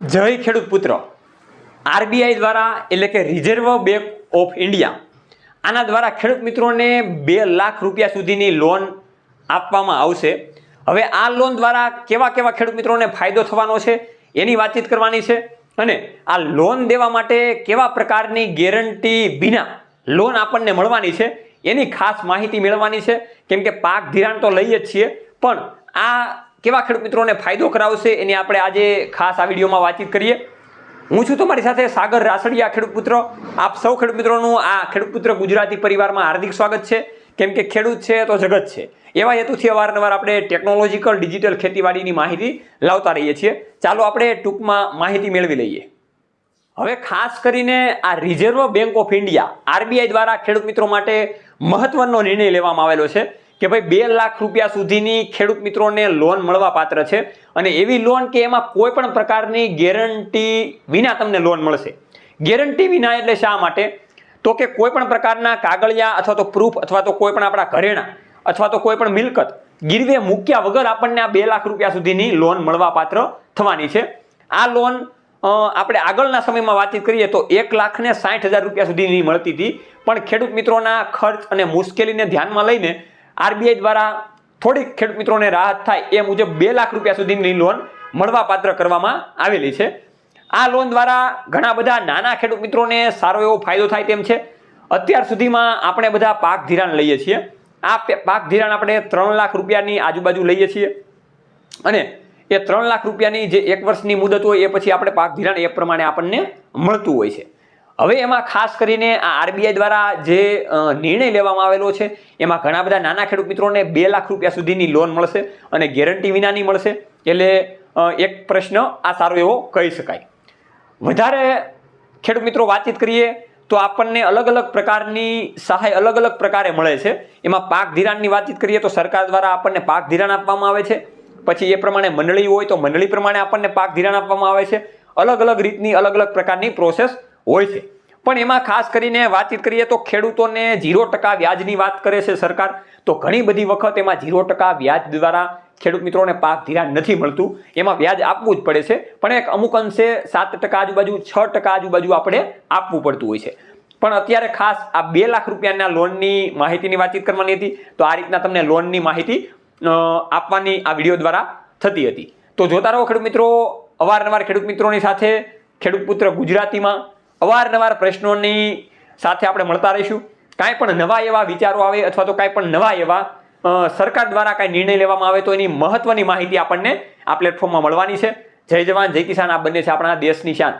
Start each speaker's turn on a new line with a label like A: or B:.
A: જય ખેડૂત પુત્ર. આરબીઆઈ દ્વારા એટલે કે રિઝર્વ બેંક ઓફ ઇન્ડિયા આના દ્વારા ખેડૂત મિત્રોને બે લાખ રૂપિયા સુધીની લોન આપવામાં આવશે. હવે આ લોન દ્વારા કેવા કેવા ખેડૂત મિત્રોને ફાયદો થવાનો છે એની વાતચીત કરવાની છે અને આ લોન દેવા માટે કેવા પ્રકારની ગેરંટી વિના લોન આપણને મળવાની છે એની ખાસ માહિતી મેળવવાની છે. કેમ કે પાક ધિરાણ તો લઈએ જ છીએ, પણ આ કેવા ખેડૂત મિત્રોને ફાયદો કરાવશે એની આપણે આજે ખાસ આ વિડીયોમાં વાતચીત કરીએ. હું છું તમારી સાથે સાગર રાસડિયા ખેડૂત પુત્ર. આપ સૌ ખેડૂત મિત્રોનું આ ખેડૂત પુત્ર ગુજરાતી પરિવારમાં હાર્દિક સ્વાગત છે. કેમ કે ખેડૂત છે તો જગત છે. એવા હેતુથી અવારનવાર આપણે ટેકનોલોજીકલ, ડિજિટલ ખેતીવાડીની માહિતી લાવતા રહીએ છીએ. ચાલો આપણે ટૂંકમાં માહિતી મેળવી લઈએ. હવે ખાસ કરીને આ Reserve Bank of India RBI દ્વારા ખેડૂત મિત્રો માટે મહત્વનો નિર્ણય લેવામાં આવેલો છે. કે ભાઈ બે લાખ રૂપિયા સુધીની ખેડૂત મિત્રોને લોન મળવા પાત્ર છે અને એવી લોન કે એમાં કોઈ પણ પ્રકારની ગેરંટી વિના તમને લોન મળશે. ગેરંટી વિના એટલે શા માટે? તો કે કોઈ પણ પ્રકારના કાગળિયા અથવા તો પ્રૂફ અથવા તો કોઈ પણ આપણા ઘરેણા અથવા તો કોઈ પણ મિલકત ગીરવે મૂક્યા વગર આપણને આ બે લાખ રૂપિયા સુધીની લોન મળવા પાત્ર થવાની છે. આ લોન આપણે આગળના સમયમાં વાતચીત કરીએ તો એક લાખ ને સાઠ હજાર રૂપિયા સુધીની મળતી હતી. પણ ખેડૂત મિત્રોના ખર્ચ અને મુશ્કેલીને ધ્યાનમાં લઈને આરબીઆઈ દ્વારા થોડીક ખેડૂત મિત્રોને રાહત થાય એ મુજબ બે લાખ રૂપિયા સુધીની લોન મળવા પાત્ર કરવામાં આવેલી છે. આ લોન દ્વારા ઘણા બધા નાના ખેડૂત મિત્રોને સારો એવો ફાયદો થાય તેમ છે. અત્યાર સુધીમાં આપણે બધા પાક ધિરાણ લઈએ છીએ. આ પાક ધિરાણ આપણે ત્રણ લાખ રૂપિયાની આજુબાજુ લઈએ છીએ. અને એ ત્રણ લાખ રૂપિયાની જે એક વર્ષની મુદત હોય એ પછી આપણે પાક ધિરાણ એ પ્રમાણે આપણને મળતું હોય છે. હવે એમાં ખાસ કરીને આ આરબીઆઈ દ્વારા જે નિર્ણય લેવામાં આવેલો છે, એમાં ઘણા બધા નાના ખેડૂત મિત્રોને બે લાખ રૂપિયા સુધીની લોન મળશે અને ગેરંટી વિનાની મળશે. એટલે એક પ્રશ્ન આ સારો એવો કહી શકાય. વધારે ખેડૂત મિત્રો વાતચીત કરીએ તો આપણને અલગ અલગ પ્રકારની સહાય અલગ અલગ પ્રકારે મળે છે. એમાં પાક ધિરાણની વાતચીત કરીએ તો સરકાર દ્વારા આપણને પાક ધિરાણ આપવામાં આવે છે. પછી એ પ્રમાણે મંડળી હોય તો મંડળી પ્રમાણે આપણને પાક ધિરાણ આપવામાં આવે છે. અલગ અલગ રીતની અલગ અલગ પ્રકારની પ્રોસેસ હોય છે. પણ એમાં ખાસ કરીને વાતચીત કરીએ તો ખેડૂતોને ઝીરો ટકા વ્યાજની વાત કરે છે સરકાર. તો ઘણી બધી વખત એમાં ઝીરો ટકા વ્યાજ દ્વારા ખેડૂત મિત્રોને પાક ધિરાણ નથી મળતું. એમાં વ્યાજ આપવું જ પડે છે. પણ એક અમુક અંશે સાત ટકા આજુબાજુ, છ ટકા આજુબાજુ આપણે આપવું પડતું હોય છે. પણ અત્યારે ખાસ આ બે લાખ રૂપિયાના લોનની માહિતીની વાતચીત કરવાની હતી. તો આ રીતના તમને લોનની માહિતી આપવાની આ વીડિયો દ્વારા થતી હતી. તો જોતા રહો ખેડૂત મિત્રો, અવારનવાર ખેડૂત મિત્રોની સાથે ખેડૂત પુત્ર ગુજરાતીમાં અવારનવાર પ્રશ્નોની સાથે આપણે મળતા રહીશું. કાંઈ પણ નવા એવા વિચારો આવે અથવા તો કાંઈ પણ નવા એવા સરકાર દ્વારા કાંઈ નિર્ણય લેવામાં આવે તો એની મહત્વની માહિતી આપણને આ પ્લેટફોર્મમાં મળવાની છે. જય જવાન, જય કિસાન. આ બંને છે આપણા દેશની શાન.